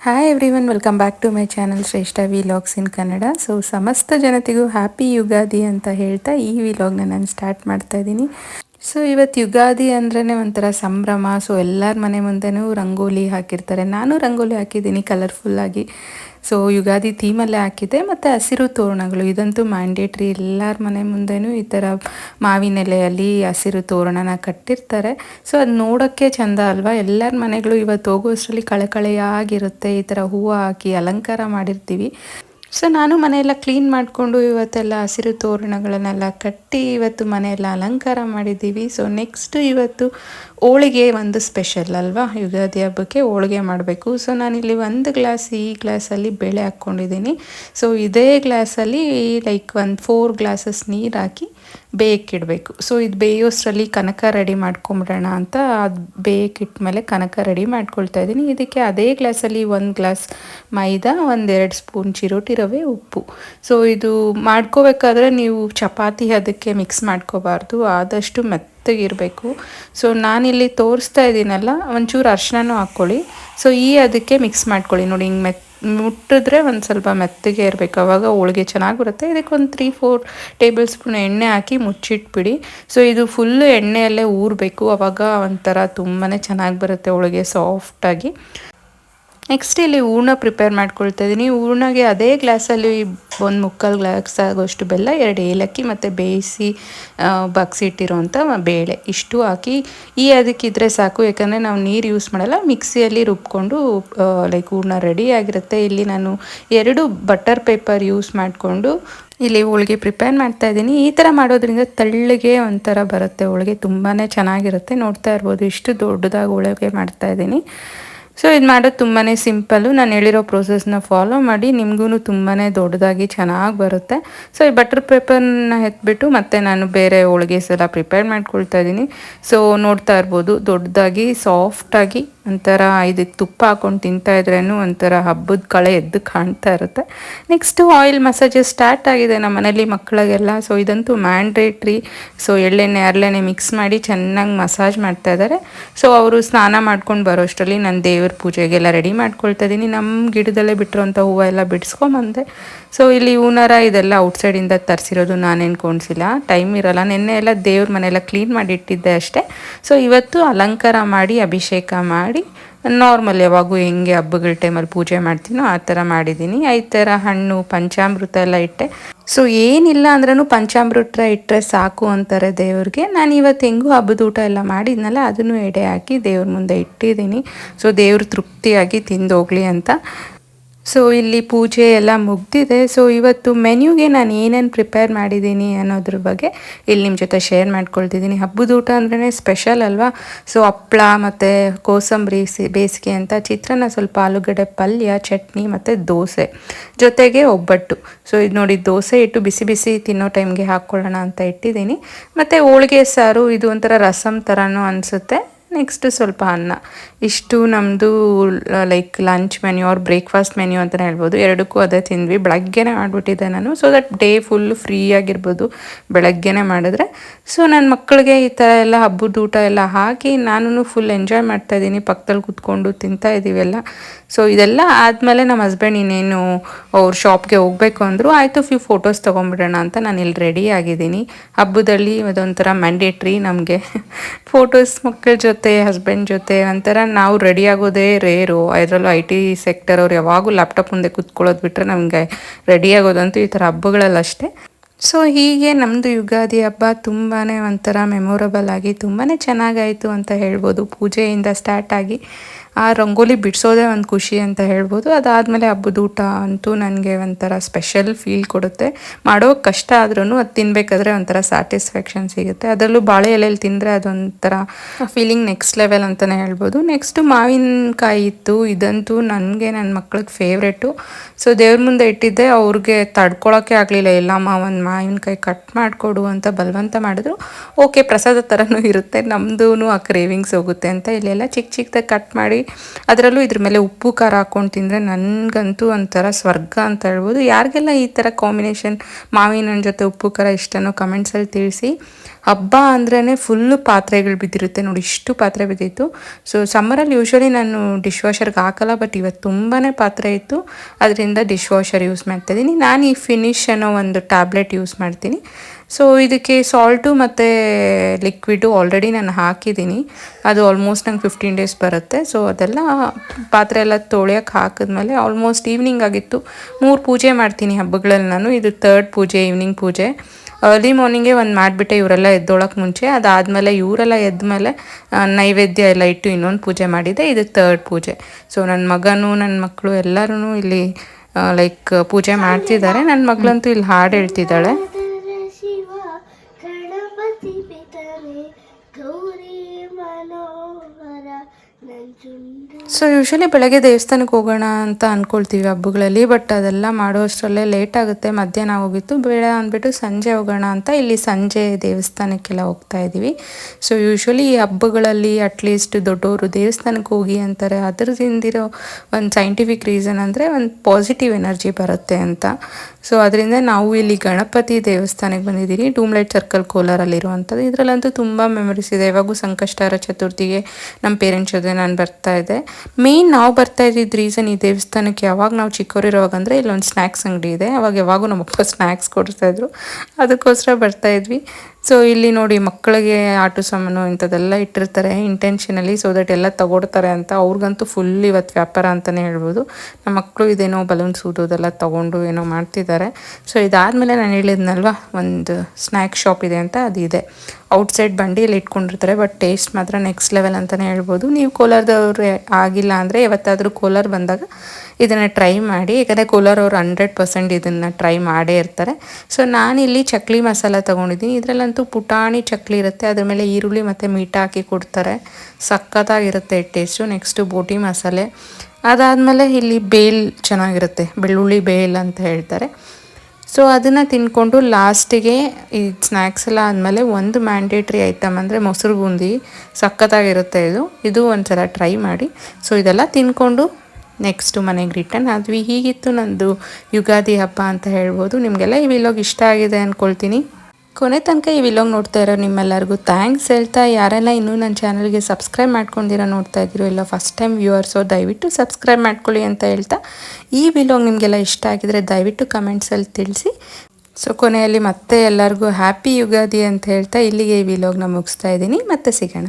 Hi everyone welcome back to my channel Shreshta vlogs in Kannada so ಸಮಸ್ತ ಜನತೆಗೂ happy Ugadi ಅಂತ ಹೇಳ್ತಾ ಈ ವಿಲಾಗ್ನ ನಾನು ಸ್ಟಾರ್ಟ್ ಮಾಡ್ತಾ ಇದ್ದೀನಿ. ಸೊ ಇವತ್ತು ಯುಗಾದಿ ಅಂದ್ರೇ ಒಂಥರ ಸಂಭ್ರಮ. ಸೊ ಎಲ್ಲರ ಮನೆ ಮುಂದೆನೂ ರಂಗೋಲಿ ಹಾಕಿರ್ತಾರೆ. ನಾನು ರಂಗೋಲಿ ಹಾಕಿದ್ದೀನಿ ಕಲರ್ಫುಲ್ಲಾಗಿ ಸೊ ಯುಗಾದಿ ಥೀಮಲ್ಲೇ ಹಾಕಿದೆ ಮತ್ತು ಹಸಿರು ತೋರಣಗಳು. ಇದಂತೂ ಮ್ಯಾಂಡೇಟ್ರಿ ಎಲ್ಲರ ಮನೆ ಮುಂದೆನೂ ಈ ಥರ ಮಾವಿನ ಎಲೆಯಲ್ಲಿ ಹಸಿರು ತೋರಣನ ಕಟ್ಟಿರ್ತಾರೆ. ಸೊ ಅದು ನೋಡೋಕ್ಕೆ ಚಂದ ಅಲ್ವಾ? ಎಲ್ಲರ ಮನೆಗಳು ಇವತ್ತು ಹೋಗೋಷ್ಟರಲ್ಲಿ ಕಳೆಕಳೆಯಾಗಿರುತ್ತೆ. ಈ ಥರ ಹೂವು ಹಾಕಿ ಅಲಂಕಾರ ಮಾಡಿರ್ತೀವಿ. ಸೊ ನಾನು ಮನೆಯೆಲ್ಲ ಕ್ಲೀನ್ ಮಾಡಿಕೊಂಡು ಇವತ್ತೆಲ್ಲ ಹಸಿರು ತೋರಣಗಳನ್ನೆಲ್ಲ ಕಟ್ಟಿ ಇವತ್ತು ಮನೆಯೆಲ್ಲ ಅಲಂಕಾರ ಮಾಡಿದ್ದೀವಿ. ಸೊ ನೆಕ್ಸ್ಟ್ ಇವತ್ತು ಹೋಳಿಗೆ ಒಂದು ಸ್ಪೆಷಲ್ ಅಲ್ವಾ? ಯುಗಾದಿ ಹಬ್ಬಕ್ಕೆ ಹೋಳಿಗೆ ಮಾಡಬೇಕು. ಸೊ ನಾನಿಲ್ಲಿ ಒಂದು ಗ್ಲಾಸ್ ಈ ಗ್ಲಾಸಲ್ಲಿ ಬೇಳೆ ಹಾಕ್ಕೊಂಡಿದ್ದೀನಿ. ಸೊ ಇದೇ ಗ್ಲಾಸಲ್ಲಿ ಲೈಕ್ ಒಂದು ಫೋರ್ ಗ್ಲಾಸಸ್ ನೀರು ಹಾಕಿ ಬೇಯಕ್ಕಿಡಬೇಕು. ಸೊ ಇದು ಬೇಯೋಷ್ಟರಲ್ಲಿ ಕನಕ ರೆಡಿ ಮಾಡ್ಕೊಂಬಿಡೋಣ ಅಂತ ಅದು ಬೇಯಕ್ಕಿಟ್ಮೇಲೆ ಕನಕ ರೆಡಿ ಮಾಡ್ಕೊಳ್ತಾ ಇದ್ದೀನಿ. ಇದಕ್ಕೆ ಅದೇ ಗ್ಲಾಸಲ್ಲಿ ಒಂದು ಗ್ಲಾಸ್ ಮೈದಾ ಒಂದೆರಡು ಸ್ಪೂನ್ ಚಿರೋಟಿ ರವೆ, ಉಪ್ಪು. ಸೊ ಇದು ಮಾಡ್ಕೋಬೇಕಾದ್ರೆ ನೀವು ಚಪಾತಿ ಅದಕ್ಕೆ ಮಿಕ್ಸ್ ಮಾಡ್ಕೋಬಾರ್ದು. ಆದಷ್ಟು ಮೆತ್ತಗಿರಬೇಕು ಸೊ ನಾನಿಲ್ಲಿ ತೋರಿಸ್ತಾ ಇದ್ದೀನಲ್ಲ, ಒಂಚೂರು ಅರ್ಶಿನೂ ಹಾಕ್ಕೊಳ್ಳಿ. ಸೊ ಈ ಅದಕ್ಕೆ ಮಿಕ್ಸ್ ಮಾಡ್ಕೊಳ್ಳಿ. ನೋಡಿ, ಹಿಂಗೆ ಮೆತ್, ಮುಟ್ಟಿದ್ರೆ ಒಂದು ಸ್ವಲ್ಪ ಮೆತ್ತಗೆ ಇರಬೇಕು. ಆವಾಗ ಹೋಳಿಗೆ ಚೆನ್ನಾಗಿ ಬರುತ್ತೆ ಇದಕ್ಕೆ ಒಂದು ತ್ರೀ ಫೋರ್ ಟೇಬಲ್ ಸ್ಪೂನ್ ಎಣ್ಣೆ ಹಾಕಿ ಮುಚ್ಚಿಟ್ಬಿಡಿ. ಸೊ ಇದು ಫುಲ್ಲು ಎಣ್ಣೆಯಲ್ಲೇ ಊರಬೇಕು. ಆವಾಗ ಒಂಥರ ತುಂಬಾ ಚೆನ್ನಾಗಿ ಬರುತ್ತೆ ಹೋಳಿಗೆ ಸಾಫ್ಟಾಗಿ ನೆಕ್ಸ್ಟ್ ಇಲ್ಲಿ ಹೂರ್ಣ ಪ್ರಿಪೇರ್ ಮಾಡ್ಕೊಳ್ತಾ ಇದ್ದೀನಿ ಹೂರ್ಣಗೆ ಅದೇ ಗ್ಲಾಸಲ್ಲಿ ಒಂದು ಮುಕ್ಕಾಲು ಗ್ಲಾಸ್ ಆಗೋಷ್ಟು ಬೆಲ್ಲ, ಎರಡು ಏಲಕ್ಕಿ ಮತ್ತು ಬೇಯಿಸಿ ಬಗ್ಸಿಟ್ಟಿರೋಂಥ ಬೇಳೆ. ಇಷ್ಟು ಹಾಕಿ ಈ ಅದಕ್ಕಿದ್ರೆ ಸಾಕು. ಯಾಕಂದರೆ ನಾವು ನೀರು ಯೂಸ್ ಮಾಡಲ್ಲ. ಮಿಕ್ಸಿಯಲ್ಲಿ ರುಬ್ಕೊಂಡು ಲೈಕ್ ಹೂರ್ಣ ರೆಡಿ ಆಗಿರುತ್ತೆ. ಇಲ್ಲಿ ನಾನು ಎರಡು ಬಟರ್ ಪೇಪರ್ ಯೂಸ್ ಮಾಡಿಕೊಂಡು ಇಲ್ಲಿ ಹೋಳಿಗೆ ಪ್ರಿಪೇರ್ ಮಾಡ್ತಾ ಇದ್ದೀನಿ ಈ ಥರ ಮಾಡೋದ್ರಿಂದ ತಳ್ಳಿಗೆ ಒಂಥರ ಬರುತ್ತೆ. ಹೋಳಿಗೆ ತುಂಬಾ ಚೆನ್ನಾಗಿರುತ್ತೆ. ನೋಡ್ತಾ ಇರ್ಬೋದು. ಇಷ್ಟು ದೊಡ್ಡದಾಗಿ ಹೋಳಿಗೆ ಮಾಡ್ತಾ ಇದ್ದೀನಿ ಸೊ ಇದು ಮಾಡೋದು ತುಂಬಾ ಸಿಂಪಲ್ಲು ನಾನು ಹೇಳಿರೋ ಪ್ರೋಸೆಸ್ನ ಫಾಲೋ ಮಾಡಿ ನಿಮಗೂ ತುಂಬಾ ದೊಡ್ಡದಾಗಿ ಚೆನ್ನಾಗಿ ಬರುತ್ತೆ. ಸೊ ಈ ಬಟರ್ ಪೇಪರ್ನ ಎತ್ಬಿಟ್ಟು ಮತ್ತೆ ನಾನು ಬೇರೆ ಹೋಳಿಗೆ ಸಲ ಪ್ರಿಪೇರ್ ಮಾಡ್ಕೊಳ್ತಾ ಇದ್ದೀನಿ. ಸೊ ನೋಡ್ತಾ ಇರ್ಬೋದು, ದೊಡ್ಡದಾಗಿ ಸಾಫ್ಟಾಗಿ ಒಂಥರ ಇದಕ್ಕೆ ತುಪ್ಪ ಹಾಕೊಂಡು ತಿಂತಾ ಇದ್ರೇನು ಒಂಥರ ಹಬ್ಬದ ಕಳೆ ಎದ್ದು ಕಾಣ್ತಾ ಇರುತ್ತೆ. ನೆಕ್ಸ್ಟು ಆಯಿಲ್ ಮಸಾಜಸ್ ಸ್ಟಾರ್ಟ್ ಆಗಿದೆ ನಮ್ಮ ಮನೇಲಿ ಮಕ್ಕಳಿಗೆಲ್ಲ ಸೊ ಇದಂತೂ ಮ್ಯಾಂಡ್ರೇಟ್ರಿ ಸೊ ಎಳ್ಳೆಣ್ಣೆ, ಅರಳೆಣ್ಣೆ ಮಿಕ್ಸ್ ಮಾಡಿ ಚೆನ್ನಾಗಿ ಮಸಾಜ್ ಮಾಡ್ತಾ ಇದ್ದಾರೆ. ಸೊ ಅವರು ಸ್ನಾನ ಮಾಡ್ಕೊಂಡು ಬರೋಷ್ಟರಲ್ಲಿ ನನ್ನ ದೇವ್ರ ಪೂಜೆಗೆಲ್ಲ ರೆಡಿ ಮಾಡ್ಕೊಳ್ತಾ ಇದ್ದೀನಿ ನಮ್ಮ ಗಿಡದಲ್ಲೇ ಬಿಟ್ಟಿರೋಂಥ ಹೂವು ಎಲ್ಲ ಬಿಡಿಸ್ಕೊಂಬಂದೆ. ಸೊ ಇಲ್ಲಿ ಹೂನಾರ ಇದೆಲ್ಲ ಔಟ್ಸೈಡಿಂದ ತರಿಸಿರೋದು ನಾನೇನು ಕೊಣಿಸಿಲ್ಲ. ಟೈಮ್ ಇರೋಲ್ಲ. ನಿನ್ನೆ ಎಲ್ಲ ದೇವ್ರ ಮನೆಯೆಲ್ಲ ಕ್ಲೀನ್ ಮಾಡಿಟ್ಟಿದ್ದೆ ಅಷ್ಟೇ. ಸೊ ಇವತ್ತು ಅಲಂಕಾರ ಮಾಡಿ, ಅಭಿಷೇಕ ಮಾಡಿ ನಾರ್ಮಲ್ ಯಾವಾಗೂ ಹೆಂಗೆ ಹಬ್ಬಗಳ ಟೈಮಲ್ಲಿ ಪೂಜೆ ಮಾಡ್ತೀನೋ ಆ ಥರ ಮಾಡಿದ್ದೀನಿ. ಈ ಥರ ಹಣ್ಣು, ಪಂಚಾಮೃತ ಎಲ್ಲ ಇಟ್ಟೆ. ಸೊ ಏನಿಲ್ಲ ಅಂದ್ರೂ ಪಂಚಾಮೃತ ಇಟ್ಟರೆ ಸಾಕು ಅಂತಾರೆ ದೇವ್ರಿಗೆ. ನಾನು ಇವತ್ತು ಹೆಂಗೂ ಹಬ್ಬದ ಊಟ ಎಲ್ಲ ಮಾಡಿದ್ನಲ್ಲ, ಅದನ್ನು ಎಡೆ ಹಾಕಿ ದೇವ್ರ ಮುಂದೆ ಇಟ್ಟಿದ್ದೀನಿ. ಸೊ ದೇವ್ರು ತೃಪ್ತಿಯಾಗಿ ತಿಂದೋಗ್ಲಿ ಅಂತ. ಸೊ ಇಲ್ಲಿ ಪೂಜೆ ಎಲ್ಲ ಮುಗ್ದಿದೆ. ಸೊ ಇವತ್ತು ಮೆನ್ಯೂಗೆ ನಾನು ಏನೇನು ಪ್ರಿಪೇರ್ ಮಾಡಿದ್ದೀನಿ ಅನ್ನೋದ್ರ ಬಗ್ಗೆ ಇಲ್ಲಿ ನಿಮ್ಮ ಜೊತೆ ಶೇರ್ ಮಾಡ್ಕೊಳ್ತಿದ್ದೀನಿ. ಹಬ್ಬದ ಊಟ ಅಂದ್ರೇ ಸ್ಪೆಷಲ್ ಅಲ್ವಾ? ಸೊ ಹಪ್ಪಳ ಮತ್ತು ಕೋಸಂಬರಿ ಬೇಸಿಗೆ ಅಂತ ಚಿತ್ರಾನ್ನ ಸ್ವಲ್ಪ ಆಲೂಗಡ್ಡೆ, ಪಲ್ಯ, ಚಟ್ನಿ ಮತ್ತು ದೋಸೆ ಜೊತೆಗೆ ಒಬ್ಬಟ್ಟು. ಸೊ ಇದು ನೋಡಿ ದೋಸೆ ಇಟ್ಟು ಬಿಸಿ ಬಿಸಿ ತಿನ್ನೋ ಟೈಮ್ಗೆ ಹಾಕ್ಕೊಳ್ಳೋಣ ಅಂತ ಇಟ್ಟಿದ್ದೀನಿ. ಮತ್ತು ಹೋಳಿಗೆ ಸಾರು ಇದು ಒಂಥರ ರಸಮ್ ಥರನೂ ಅನಿಸುತ್ತೆ. ನೆಕ್ಸ್ಟ್ ಸ್ವಲ್ಪ ಅನ್ನ. ಇಷ್ಟು ನಮ್ಮದು ಲೈಕ್ ಲಂಚ್ ಮೆನ್ಯೂ ಅವ್ರ ಬ್ರೇಕ್ಫಾಸ್ಟ್ ಮೆನ್ಯೂ ಅಂತಲೇ ಹೇಳ್ಬೋದು. ಎರಡಕ್ಕೂ ಅದೇ ತಿಂದ್ವಿ. ಬೆಳಗ್ಗೆನೇ ಮಾಡಿಬಿಟ್ಟಿದ್ದೆ ನಾನು. So that day full free ಆಗಿರ್ಬೋದು. ಬೆಳಗ್ಗೆನೇ ಮಾಡಿದ್ರೆ. ಸೊ ನನ್ನ ಮಕ್ಕಳಿಗೆ ಈ ಥರ ಎಲ್ಲ ಹಬ್ಬದ ಊಟ ಎಲ್ಲ ಹಾಕಿ ನಾನು ಫುಲ್ ಎಂಜಾಯ್ ಮಾಡ್ತಾ ಇದ್ದೀನಿ. ಪಕ್ಕದಲ್ಲಿ ಕೂತ್ಕೊಂಡು ತಿಂತಾ ಇದ್ದೀವೆಲ್ಲ ಸೊ ಇದೆಲ್ಲ ಆದಮೇಲೆ ನಮ್ಮ ಹಸ್ಬೆಂಡ್ ಇನ್ನೇನು ಅವ್ರ ಶಾಪ್ಗೆ ಹೋಗಬೇಕು ಅಂದರು, ಆಯಿತು ಫ್ಯೂ ಫೋಟೋಸ್ ತೊಗೊಂಬಿಡೋಣ ಅಂತ ನಾನು ಇಲ್ಲಿ ರೆಡಿ ಆಗಿದ್ದೀನಿ. ಹಬ್ಬದಲ್ಲಿ ಅದೊಂಥರ ಮ್ಯಾಂಡೇಟ್ರಿ ನಮಗೆ. ಫೋಟೋಸ್ ಮಕ್ಕಳ ಜೊತೆ ಹಸ್ಬೆಂಡ್ ಜೊತೆ ಒಂಥರ ನಾವು ರೆಡಿ ಆಗೋದೇ ರೇರು ಅದರಲ್ಲೂ ಐ ಟಿ ಸೆಕ್ಟರ್ ಅವ್ರು ಯಾವಾಗೂ ಲ್ಯಾಪ್ಟಾಪ್ ಮುಂದೆ ಕೂತ್ಕೊಳ್ಳೋದು ಬಿಟ್ಟರೆ ನಮಗೆ ರೆಡಿ ಆಗೋದಂತೂ ಈ ಥರ ಹಬ್ಬಗಳಲ್ಲಷ್ಟೇ. ಸೊ ಹೀಗೆ ನಮ್ಮದು ಯುಗಾದಿ ಹಬ್ಬ ತುಂಬಾ ಒಂಥರ ಮೆಮೊರಬಲ್ ಆಗಿ ತುಂಬಾ ಚೆನ್ನಾಗಾಯಿತು ಅಂತ ಹೇಳ್ಬೋದು. ಪೂಜೆಯಿಂದ ಸ್ಟಾರ್ಟ್ ಆಗಿ ಆ ರಂಗೋಲಿ ಬಿಡಿಸೋದೇ ಒಂದು ಖುಷಿ ಅಂತ ಹೇಳ್ಬೋದು. ಅದಾದಮೇಲೆ ಹಬ್ಬದ ಊಟ ಅಂತೂ ನನಗೆ ಒಂಥರ ಸ್ಪೆಷಲ್ ಫೀಲ್ ಕೊಡುತ್ತೆ. ಮಾಡೋ ಕಷ್ಟ ಆದ್ರೂ ಅದು ತಿನ್ನಬೇಕಾದ್ರೆ ಒಂಥರ ಸ್ಯಾಟಿಸ್ಫ್ಯಾಕ್ಷನ್ ಸಿಗುತ್ತೆ. ಅದರಲ್ಲೂ ಬಾಳೆ ಎಲೆಯಲ್ಲಿ ತಿಂದರೆ ಅದೊಂಥರ ಫೀಲಿಂಗ್ ನೆಕ್ಸ್ಟ್ ಲೆವೆಲ್ ಅಂತಲೇ ಹೇಳ್ಬೋದು. ನೆಕ್ಸ್ಟು ಮಾವಿನಕಾಯಿ ಇತ್ತು. ಇದಂತೂ ನನಗೆ ನನ್ನ ಮಕ್ಳಿಗೆ ಫೇವ್ರೇಟು ಸೊ ದೇವ್ರ ಮುಂದೆ ಇಟ್ಟಿದ್ದೆ. ಅವ್ರಿಗೆ ತಡ್ಕೊಳ್ಳೋಕೆ ಆಗಲಿಲ್ಲ. ಎಲ್ಲಮ್ಮ ಒಂದು ಮಾವಿನಕಾಯಿ ಕಟ್ ಮಾಡಿಕೊಡು ಅಂತ ಬಲವಂತ ಮಾಡಿದ್ರು. ಓಕೆ ಪ್ರಸಾದ ಥರನೂ ಇರುತ್ತೆ. ನಮ್ಮದೂ ಆ ಕ್ರೇವಿಂಗ್ಸ್ ಹೋಗುತ್ತೆ ಅಂತ ಇಲ್ಲೆಲ್ಲ ಚಿಕ್ಕ ಚಿಕ್ಕದಾಗಿ ಕಟ್ ಮಾಡಿ ಅದರಲ್ಲೂ ಇದ್ರ ಮೇಲೆ ಉಪ್ಪು, ಖಾರ ಹಾಕೊಂಡು ತಿಂದರೆ ನನಗಂತೂ ಒಂಥರ ಸ್ವರ್ಗ ಅಂತ ಹೇಳ್ಬೋದು. ಯಾರಿಗೆಲ್ಲ ಈ ಥರ ಕಾಂಬಿನೇಷನ್ ಮಾವಿನ ಹಣ್ಣು ಜೊತೆ ಉಪ್ಪು, ಖಾರ ಇಷ್ಟನೋ ಕಮೆಂಟ್ಸಲ್ಲಿ ತಿಳಿಸಿ. ಹಬ್ಬ ಅಂದ್ರೇ ಫುಲ್ಲು ಪಾತ್ರೆಗಳು ಬಿದ್ದಿರುತ್ತೆ. ನೋಡಿ, ಇಷ್ಟು ಪಾತ್ರೆ ಬಿದ್ದಿತ್ತು. ಸೊ ಸಮ್ಮರಲ್ಲಿ ಯೂಶ್ವಲಿ ನಾನು ಡಿಶ್ ವಾಷರ್ಗೆ ಹಾಕಲ್ಲ ಬಟ್ ಇವತ್ತು ತುಂಬಾ ಪಾತ್ರೆ ಇತ್ತು. ಅದರಿಂದ ಡಿಶ್ ವಾಷರ್ ಯೂಸ್ ಮಾಡ್ತಾಯಿದ್ದೀನಿ ನಾನು ಈ ಫಿನಿಶ್ ಅನ್ನೋ ಒಂದು ಟ್ಯಾಬ್ಲೆಟ್ ಯೂಸ್ ಮಾಡ್ತೀನಿ. ಸೊ ಇದಕ್ಕೆ ಸಾಲ್ಟು ಮತ್ತು ಲಿಕ್ವಿಡು ಆಲ್ರೆಡಿ ನಾನು ಹಾಕಿದ್ದೀನಿ. ಅದು ಆಲ್ಮೋಸ್ಟ್ ನಂಗೆ ಫಿಫ್ಟೀನ್ ಡೇಸ್ ಬರುತ್ತೆ. ಸೊ ಅದೆಲ್ಲ ಪಾತ್ರೆ ಎಲ್ಲ ತೊಳೆಯೋಕೆ ಹಾಕಿದ್ಮೇಲೆ ಆಲ್ಮೋಸ್ಟ್ ಈವ್ನಿಂಗ್ ಆಗಿತ್ತು. ಮೂರು ಪೂಜೆ ಮಾಡ್ತೀನಿ ಹಬ್ಬಗಳಲ್ಲಿ ನಾನು. ಇದು ತರ್ಡ್ ಪೂಜೆ ಈವ್ನಿಂಗ್ ಪೂಜೆ. ಅರ್ಲಿ ಮಾರ್ನಿಂಗೇ ಒಂದು ಮಾಡಿಬಿಟ್ಟೆ, ಇವರೆಲ್ಲ ಎದ್ದೊಳಕ್ಕೆ ಮುಂಚೆ. ಅದಾದಮೇಲೆ ಇವರೆಲ್ಲ ಎದ್ಮೇಲೆ ನೈವೇದ್ಯ ಎಲ್ಲ ಇಟ್ಟು ಇನ್ನೊಂದು ಪೂಜೆ ಮಾಡಿದೆ. ಇದು ತರ್ಡ್ ಪೂಜೆ. ಸೊ ನನ್ನ ಮಗನೂ ನನ್ನ ಮಕ್ಕಳು ಎಲ್ಲರೂ ಇಲ್ಲಿ ಲೈಕ್ ಪೂಜೆ ಮಾಡ್ತಿದ್ದಾರೆ. ನನ್ನ ಮಗಳಂತೂ ಇಲ್ಲಿ ಹಾಡು ಹೇಳ್ತಿದ್ದಾಳೆ. ಸೊ ಯೂಶ್ವಲಿ ಬೆಳಗ್ಗೆ ದೇವಸ್ಥಾನಕ್ಕೆ ಹೋಗೋಣ ಅಂತ ಅಂದ್ಕೊಳ್ತೀವಿ ಹಬ್ಬಗಳಲ್ಲಿ ಬಟ್ ಅದೆಲ್ಲ ಮಾಡೋ ಅಷ್ಟರಲ್ಲೇ ಲೇಟ್ ಆಗುತ್ತೆ, ಮಧ್ಯಾಹ್ನ ಹೋಗಿತ್ತು. ಬೇಡ ಅಂದ್ಬಿಟ್ಟು ಸಂಜೆ ಹೋಗೋಣ ಅಂತ ಇಲ್ಲಿ ಸಂಜೆ ದೇವಸ್ಥಾನಕ್ಕೆಲ್ಲ ಹೋಗ್ತಾ ಇದ್ದೀವಿ. ಸೊ ಯೂಶ್ವಲಿ ಈ ಹಬ್ಬಗಳಲ್ಲಿ ಅಟ್ಲೀಸ್ಟ್ ದೊಡ್ಡವರು ದೇವಸ್ಥಾನಕ್ಕೆ ಹೋಗಿ ಅಂತಾರೆ. ಅದರದಿಂದಿರೋ ಒಂದು ಸೈಂಟಿಫಿಕ್ ರೀಸನ್ ಅಂದರೆ ಒಂದು ಪಾಸಿಟಿವ್ ಎನರ್ಜಿ ಬರುತ್ತೆ ಅಂತ. ಸೊ ಅದರಿಂದ ನಾವು ಇಲ್ಲಿ ಗಣಪತಿ ದೇವಸ್ಥಾನಕ್ಕೆ ಬಂದಿದ್ದೀವಿ. ಡೂಮ್ಲೈಟ್ ಸರ್ಕಲ್ ಕೋಲಾರಲ್ಲಿರುವಂಥದ್ದು. ಇದರಲ್ಲಂತೂ ತುಂಬ ಮೆಮೊರೀಸ್ ಇದೆ. ಯಾವಾಗೂ ಸಂಕಷ್ಟರ ಚತುರ್ಥಿಗೆ ನಮ್ಮ ಪೇರೆಂಟ್ಸ್ ಜೊತೆ ನಾನು ಬರ್ತಾ ಇದೆ. ಮೇನ್ ನಾವು ಬರ್ತಾ ಇದ್ದಿದ್ದು ರೀಸನ್ ಈ ದೇವಸ್ಥಾನಕ್ಕೆ ಯಾವಾಗ ನಾವು ಚಿಕ್ಕವರಿರುವಾಗ ಅಂದರೆ ಇಲ್ಲೊಂದು ಸ್ನ್ಯಾಕ್ಸ್ ಅಂಗಡಿ ಇದೆ. ಅವಾಗ ಯಾವಾಗೂ ನಮ್ಮಪ್ಪ ಸ್ನ್ಯಾಕ್ಸ್ ಕೊಡ್ತಾಯಿದ್ರು ಅದಕ್ಕೋಸ್ಕರ ಬರ್ತಾ ಇದ್ವಿ. ಸೊ ಇಲ್ಲಿ ನೋಡಿ ಮಕ್ಕಳಿಗೆ ಆಟೋ ಸಾಮಾನು ಇಂಥದ್ದೆಲ್ಲ ಇಟ್ಟಿರ್ತಾರೆ ಇಂಟೆನ್ಷನಲ್ಲಿ ಸೊ ದಟ್ ಎಲ್ಲ ತಗೊಡ್ತಾರೆ ಅಂತ. ಅವ್ರಿಗಂತೂ ಫುಲ್ ಇವತ್ತು ವ್ಯಾಪಾರ ಅಂತಲೇ ಹೇಳ್ಬೋದು. ನಮ್ಮ ಮಕ್ಕಳು ಇದೇನೋ ಬಲೂನ್ಸ್ ಊದೋದೆಲ್ಲ ತೊಗೊಂಡು ಏನೋ ಮಾಡ್ತಿದ್ದಾರೆ. ಸೊ ಇದಾದಮೇಲೆ ನಾನು ಹೇಳಿದ್ನಲ್ವ, ಒಂದು ಸ್ನ್ಯಾಕ್ ಶಾಪ್ ಇದೆ ಅಂತ ಅದು ಇದೆ ಔಟ್ಸೈಡ್ ಬಂಡಿಯಲ್ಲಿ ಇಟ್ಕೊಂಡಿರ್ತಾರೆ ಬಟ್ ಟೇಸ್ಟ್ ಮಾತ್ರ ನೆಕ್ಸ್ಟ್ ಲೆವೆಲ್ ಅಂತಲೇ ಹೇಳ್ಬೋದು. ನೀವು ಕೋಲಾರದವ್ರೆ ಆಗಿಲ್ಲ ಅಂದರೆ ಯಾವತ್ತಾದರೂ ಕೋಲಾರ ಬಂದಾಗ ಇದನ್ನು ಟ್ರೈ ಮಾಡಿ, ಯಾಕಂದರೆ ಕೂಲರ್ ಅವರು ಹಂಡ್ರೆಡ್ ಪರ್ಸೆಂಟ್ ಇದನ್ನು ಟ್ರೈ ಮಾಡೇ ಇರ್ತಾರೆ. ಸೊ ನಾನಿಲ್ಲಿ ಚಕ್ಲಿ ಮಸಾಲ ತೊಗೊಂಡಿದ್ದೀನಿ. ಇದರಲ್ಲಂತೂ ಪುಟಾಣಿ ಚಕ್ಲಿ ಇರುತ್ತೆ. ಅದ್ರ ಮೇಲೆ ಈರುಳ್ಳಿ ಮತ್ತು ಮೀಟ ಹಾಕಿ ಕೊಡ್ತಾರೆ. ಸಖತ್ತಾಗಿರುತ್ತೆ ಟೇಸ್ಟು ನೆಕ್ಸ್ಟು ಬೋಟಿ ಮಸಾಲೆ. ಅದಾದಮೇಲೆ ಇಲ್ಲಿ ಬೇಲ್ ಚೆನ್ನಾಗಿರುತ್ತೆ. ಬೆಳ್ಳುಳ್ಳಿ ಬೇಲ್ ಅಂತ ಹೇಳ್ತಾರೆ. ಸೊ ಅದನ್ನು ತಿನ್ಕೊಂಡು ಲಾಸ್ಟಿಗೆ ಈ ಸ್ನ್ಯಾಕ್ಸ್ ಎಲ್ಲ ಆದಮೇಲೆ ಒಂದು ಮ್ಯಾಂಡೇಟ್ರಿ ಐಟಮ್ ಅಂದರೆ ಮೊಸರು ಬೂಂದಿ. ಸಖತ್ತಾಗಿರುತ್ತೆ ಇದು. ಇದು ಒಂದು ಸಲ ಟ್ರೈ ಮಾಡಿ. ಸೊ ಇದೆಲ್ಲ ತಿನ್ಕೊಂಡು ನೆಕ್ಸ್ಟು ಮನೆಗೆ ರಿಟರ್ನ್ ಆದ್ವಿ. ಹೀಗಿತ್ತು ನಂದು ಯುಗಾದಿ ಹಬ್ಬ ಅಂತ ಹೇಳ್ಬೋದು. ನಿಮಗೆಲ್ಲ ಈ ವಿಲೋಗ್ ಇಷ್ಟ ಆಗಿದೆ ಅಂದ್ಕೊಳ್ತೀನಿ ಕೊನೆ ತನಕ ಈ ವಿಲೋಗ್ ನೋಡ್ತಾ ಇರೋ ನಿಮ್ಮೆಲ್ಲರಿಗೂ ಥ್ಯಾಂಕ್ಸ್ ಹೇಳ್ತಾ, ಯಾರೆಲ್ಲ ಇನ್ನೂ ನನ್ನ ಚಾನಲ್ಗೆ ಸಬ್ಸ್ಕ್ರೈಬ್ ಮಾಡ್ಕೊಂಡಿರೋ ನೋಡ್ತಾ ಇದ್ದೀರೋ, ಇಲ್ಲ ಫಸ್ಟ್ ಟೈಮ್ ವ್ಯೂವರ್ಸು ದಯವಿಟ್ಟು ಸಬ್ಸ್ಕ್ರೈಬ್ ಮಾಡ್ಕೊಳ್ಳಿ ಅಂತ ಹೇಳ್ತಾ, ಈ ವಿಲೋಗ್ ನಿಮಗೆಲ್ಲ ಇಷ್ಟ ಆಗಿದ್ರೆ ದಯವಿಟ್ಟು ಕಮೆಂಟ್ಸಲ್ಲಿ ತಿಳಿಸಿ. ಸೊ ಕೊನೆಯಲ್ಲಿ ಮತ್ತೆ ಎಲ್ಲರಿಗೂ ಹ್ಯಾಪಿ ಯುಗಾದಿ ಅಂತ ಹೇಳ್ತಾ, ಇಲ್ಲಿಗೆ ಈ ವಿಲೋಗ್ನ ಮುಗಿಸ್ತಾ ಇದ್ದೀನಿ. ಮತ್ತೆ ಸಿಗೋಣ.